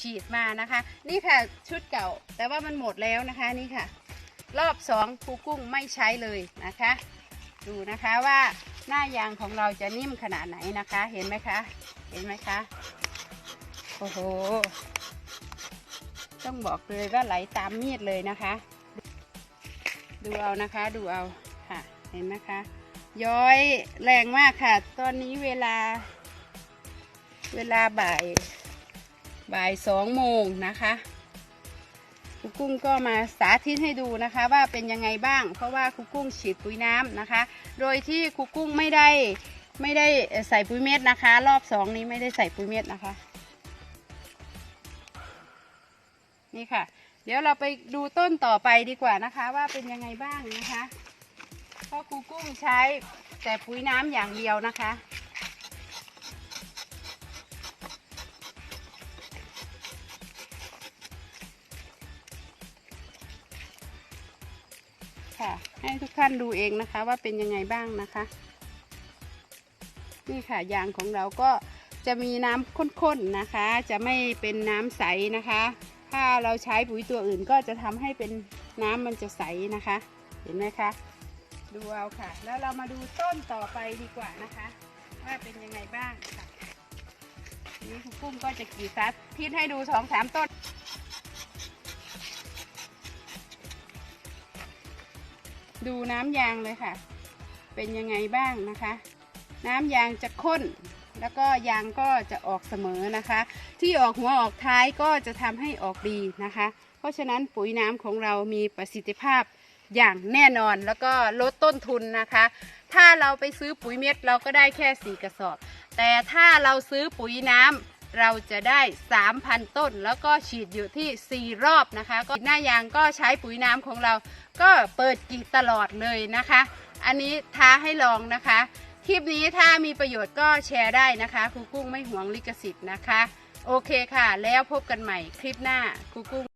ฉีดมานะคะ นี่ค่ะชุดเก่า แต่ว่ามันหมดแล้วนะคะนี่ค่ะ รอบสองครูกุ้งไม่ใช้เลยนะคะ ดูนะคะว่าหน้ายางของเราจะนิ่มขนาดไหนนะคะ เห็นไหมคะเห็นไหมคะโอ้โหต้องบอกเลยว่าไหลตามมีดเลยนะคะ ดูเอานะคะดูเอาค่ะเห็นไหมคะ ย้อยแรงมากค่ะ ตอนนี้เวลาเวลาบ่าย บ่ายสองโมงนะคะครูกุ้งก็มาสาธิตให้ดูนะคะว่าเป็นยังไงบ้าง เพราะว่าครูกุ้งฉีดปุ๋ยน้ำนะคะ โดยที่ครูกุ้งไม่ได้ไม่ได้ใส่ปุ๋ยเม็ดนะคะ รอบสองนี้ไม่ได้ใส่ปุ๋ยเม็ดนะคะ นี่ค่ะ เดี๋ยวเราไปดูต้นต่อไปดีกว่านะคะ ว่าเป็นยังไงบ้างนะคะเพราะครูกุ้งใช้แต่ปุ๋ยน้ำอย่างเดียวนะคะ ค่ะ ให้ทุกท่านดูเองนะคะว่าเป็นยังไงบ้างนะคะ นี่ค่ะยางของเราก็จะมีน้ำข้นๆนะคะ จะไม่เป็นน้ำใสนะคะ ถ้าเราใช้ปุ๋ยตัวอื่นก็จะทำให้เป็นน้ำมันจะใสนะคะ เห็นไหมคะดูเอาค่ะ แล้วเรามาดูต้นต่อไปดีกว่านะคะ ว่าเป็นยังไงบ้างค่ะนี่คุณกุ้งก็จะกรีดซัดทิศให้ดูสองสามต้น ดูน้ำยางเลยค่ะ เป็นยังไงบ้างนะคะ น้ำยางจะข้น แล้วก็ยางก็จะออกเสมอนะคะ ที่ออกหัวออกท้ายก็จะทำให้ออกดีนะคะ เพราะฉะนั้นปุ๋ยน้ำของเรามีประสิทธิภาพอย่างแน่นอนแล้วก็ลดต้นทุนนะคะ ถ้าเราไปซื้อปุ๋ยเม็ดเราก็ได้แค่สี่กระสอบ แต่ถ้าเราซื้อปุ๋ยน้ำ เราจะได้ 3,000 ต้น แล้วก็ฉีดอยู่ที่ 4 รอบนะคะ ก็หน้ายางก็ใช้ปุ๋ยน้ำของเรา ก็เปิดกีดตลอดเลยนะคะ อันนี้ท้าให้ลองนะคะ คลิปนี้ถ้ามีประโยชน์ก็แชร์ได้นะคะครูกุ้งไม่หวงลิขสิทธิ์นะคะ โอเคค่ะ แล้วพบกันใหม่คลิปหน้าครูกุ้ง